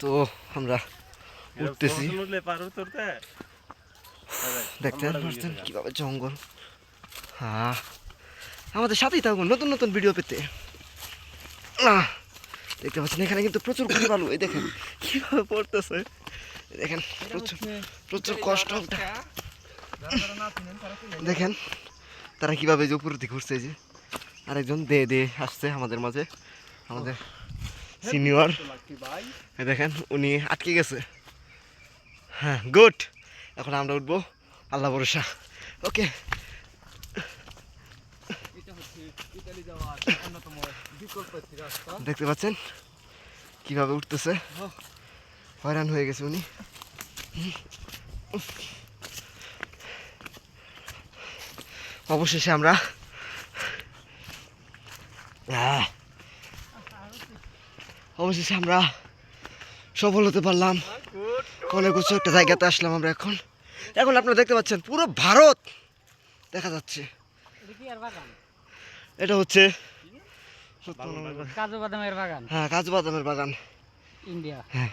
তো আমরা উঠতেছি। দেখতে পাচ্ছেন কীভাবে জঙ্গল। হ্যাঁ আমাদের সাথেই থাকুন নতুন নতুন ভিডিও পেতে। আহ, দেখতে পাচ্ছেন এখানে কিন্তু প্রচুর ঘুরি বালু এই দেখেন কীভাবে পড়তেছে। দেখেন প্রচুর প্রচুর কষ্ট দেখেন তারা কীভাবে যে উপরের দিকে এই যে আরেকজন দে দে আসছে আমাদের মাঝে। আমাদের সিনিয়র। দেখেন উনি আটকে গেছে। হ্যাঁ গুড। এখন আমরা উঠবো আল্লাহ ভরসা। ওকে। দেখতে পাচ্ছেন কীভাবে উঠতেছে? হয়রান হয়ে গেছে উনি। অবশেষে আমরা আহ, অবশেষে আমরা সফল হতে পারলাম। অনেক উঁচু একটা জায়গাতে আসলাম আমরা এখন। এখন আপনারা দেখতে পাচ্ছেন পুরো ভারত দেখা যাচ্ছে। এটা হচ্ছে কাজু বাদামের বাগান। হ্যাঁ কাজু বাদামের বাগান। ইন্ডিয়া। হ্যাঁ।